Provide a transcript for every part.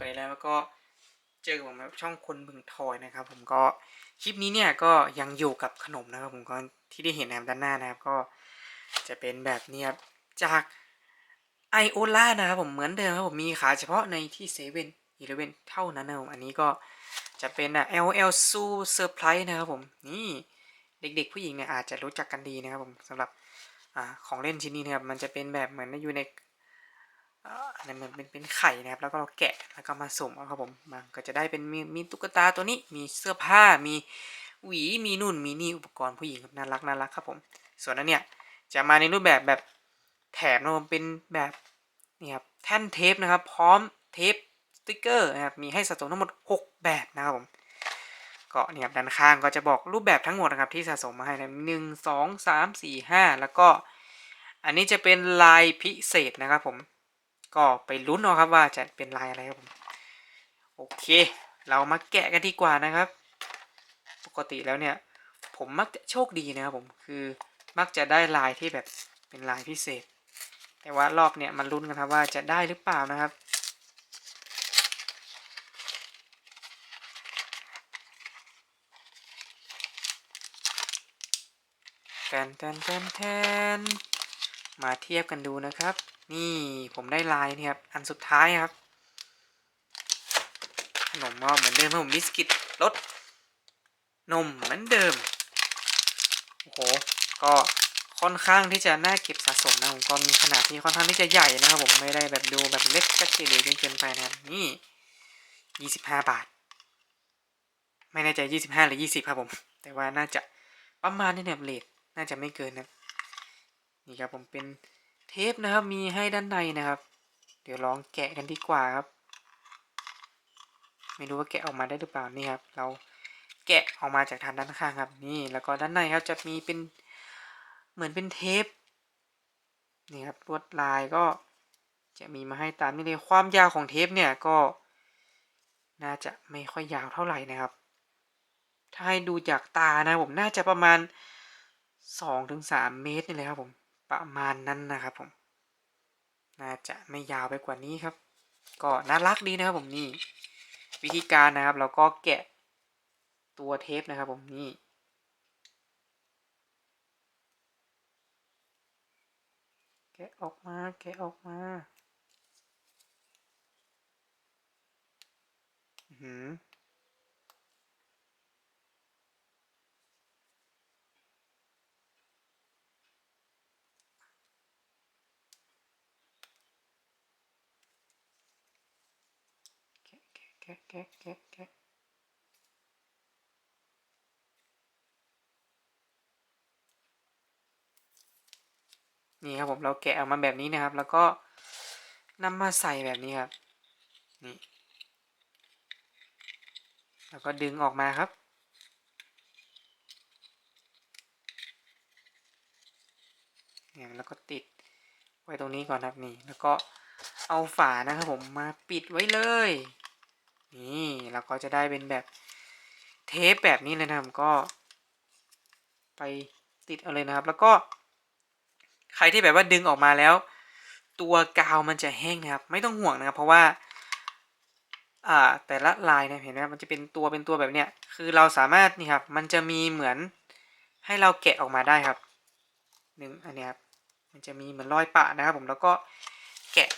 กันอีกแล้ว แล้วก็เจอกับผมช่องคนบึงทอยนะครับ ผมก็คลิปนี้เนี่ยก็ยังอยู่กับขนมนะครับ ผมก็ที่ได้เห็นนะครับด้านหน้านะครับ ก็จะเป็นแบบนี้ครับจากไอโอล่านะครับผมเหมือนเดิมครับผมมีขายเฉพาะในที่เซเว่นอีเลเวนเท่านั้นนะครับผมอันนี้ก็จะเป็นอะ LL Su Surprise นะครับผมนี่เด็กๆผู้หญิงเนี่ยอาจจะรู้จักกันดีนะครับผมสำหรับอ่าของเล่นชิ้นนี้นะครับมันจะเป็นแบบเหมือนอยู่ใน อันนั้นมันเป็นเป็นไข่นะครับ แล้วก็เราแกะแล้วก็มาสุ่มครับผมมันก็จะได้เป็นมีมีตุ๊กตาตัวนี้มีเสื้อผ้ามีหวีมีนู่นมีนี่อุปกรณ์ผู้หญิงครับน่ารักน่ารักครับผม ส่วนนั้นเนี่ยจะมาในรูปแบบแบบแถมนะผมเป็นแบบนี่ครับแท่นเทปนะครับ พร้อมเทปสติ๊กเกอร์นะครับมีให้สะสมทั้งหมด 6 แบบนะครับผมก็เนี่ยครับด้านข้างก็จะบอกรูปแบบทั้งหมดนะครับที่สะสมมาให้นะหนึ่งสองสามสี่ห้าแล้วก็ อันนี้จะเป็นลายพิเศษนะครับผม ก็ไปลุ้นเอาครับว่าจะเป็นลายอะไรครับผมโอเค เรามาแกะกันดีกว่านะครับ ปกติแล้วเนี่ย ผมมักจะโชคดีนะครับผมคือมักจะได้ลายที่แบบเป็นลายพิเศษ แต่ว่ารอบเนี่ยมันลุ้นกันครับว่าจะได้หรือเปล่านะครับแทนแทนแทนแทนมาเทียบกันดูนะครับ นี่ผมได้ลายนี่ครับ อันสุดท้ายครับ ขนมก็เหมือนเดิมครับผมบิสกิตรสนมเหมือนเดิม โอ้โห ก็ค่อนข้างที่จะน่าเก็บสะสมนะผมก็มีขนาดที่ค่อนข้างที่จะใหญ่นะครับผมไม่ได้แบบดูแบบเล็กกระเจิดจนเกินไปนะครับนี่ยี่สิบห้าบาท ไม่แน่ใจยี่สิบห้าหรือยี่สิบครับผม แต่ว่าน่าจะประมาณนี้เนี่ยเลทน่าจะไม่เกินนะนี่ครับผมเป็น เทปนะครับมีให้ด้านในนะครับ เดี๋ยวลองแกะกันดีกว่าครับ ไม่รู้ว่าแกะออกมาได้หรือเปล่านี่ครับ เราแกะออกมาจากทางด้านข้างครับ นี่แล้วก็ด้านในครับจะมีเป็นเหมือนเป็นเทปนี่ครับลวดลายก็จะมีมาให้ตามนี้เลยความยาวของเทปเนี่ยก็ น่าจะไม่ค่อยยาวเท่าไหร่นะครับ ถ้าให้ดูจากตานะผมน่าจะประมาณสองถึงสามเมตรนี่เลยครับผม ประมาณนั้นนะครับผม น่าจะไม่ยาวไปกว่านี้ครับ ก็น่ารักดีนะครับผมนี่ วิธีการนะครับเราก็แกะตัวเทปนะครับผมนี่แกะออกมาแกะออกมา อือหือ แกะ แกะแกะแกแกะแกนี่ครับผมเราแกะออกมาแบบนี้นะครับ แล้วก็นำมาใส่แบบนี้ครับนี่แล้วก็ดึงออกมาครับ เนี่ยแล้วก็ติดไว้ตรงนี้ก่อนครับนี่ แล้วก็เอาฝานะครับผมมาปิดไว้เลย นี่แล้วก็จะได้เป็นแบบเทปแบบนี้เลยนะครับก็ ไปติดเอาเลยนะครับ แล้วก็ ใครที่แบบว่าดึงออกมาแล้ว ตัวกาวมันจะแห้งนะครับ ไม่ต้องห่วงนะครับ เพราะว่า อ่าแต่ละลายเนี่ยเห็นไหมครับมันจะเป็นตัวเป็นตัวแบบเนี้ยคือเราสามารถนี่ครับ มันจะมีเหมือนให้เราแกะออกมาได้ครับหนึ่งอันนี้ครับมันจะมีเหมือนรอยปะนะครับ ผมแล้วก็แกะ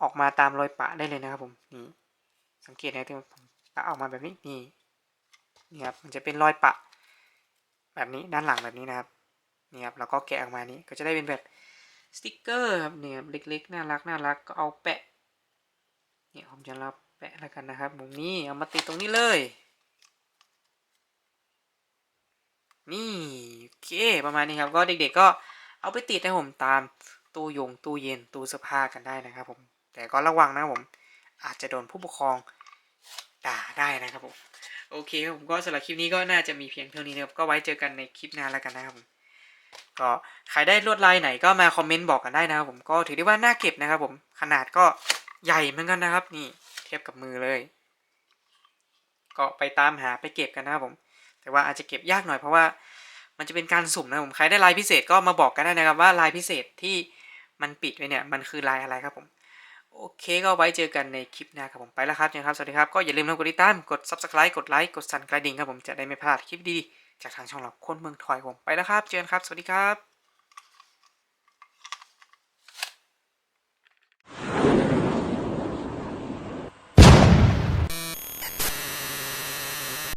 ออกมาตามรอยปะได้เลยนะครับ ผมนี่ สังเกตนะที่ผมปะออกมาแบบนี้นี่นี่ครับมันจะเป็นรอยปะ แบบนี้ด้านหลังแบบนี้นะครับนี่ครับแล้วก็แกะออกมานี้ก็จะได้เป็นแบบสติกเกอร์ครับเนี่ยเล็กๆน่ารักน่ารักก็เอาแปะเนี่ยผมจะรับแปะแล้วกันนะครับมุมนี้เอามาติดตรงนี้เลย นี่โอเคประมาณนี้ครับก็เด็ก ๆก็เอาไปติดนะผมตามตู้ยงตู้เย็นตู้เสื้อผ้ากันได้นะครับผมแต่ก็ระวังนะครับผม อาจจะโดนผู้ปกครองด่าได้นะครับผมโอเคผมก็สำหรับคลิปนี้ก็น่าจะมีเพียงเท่านี้นะครับก็ไว้เจอกันในคลิปหน้าแล้วกันนะครับผมก็ใครได้ลวดลายไหนก็มาคอมเมนต์บอกกันได้นะครับผมก็ถือได้ว่าน่าเก็บนะครับผมขนาดก็ใหญ่เหมือนกันนะครับ นี่เทียบกับมือเลย ก็ไปตามหาไปเก็บกันนะครับผม แต่ว่าอาจจะเก็บยากหน่อยเพราะว่ามันจะเป็นการสุ่มนะผมใครได้ลายพิเศษก็มาบอกกันได้นะครับว่าลายพิเศษที่มันปิดไว้เนี่ยมันคือลายอะไรครับผม โอเคก็ไว้เจอกันในคลิปหน้าครับผมไปแล้วครับนะครับ สวัสดีครับ ก็อย่าลืมกดติดตาม กด subscribe กดไลค์ กดสั่นกระดิ่งครับผมจะได้ไม่พลาดคลิปดีๆจากทางช่องเราคนเมืองถอยผมไปแล้วครับ เจอกันครับ สวัสดีครับ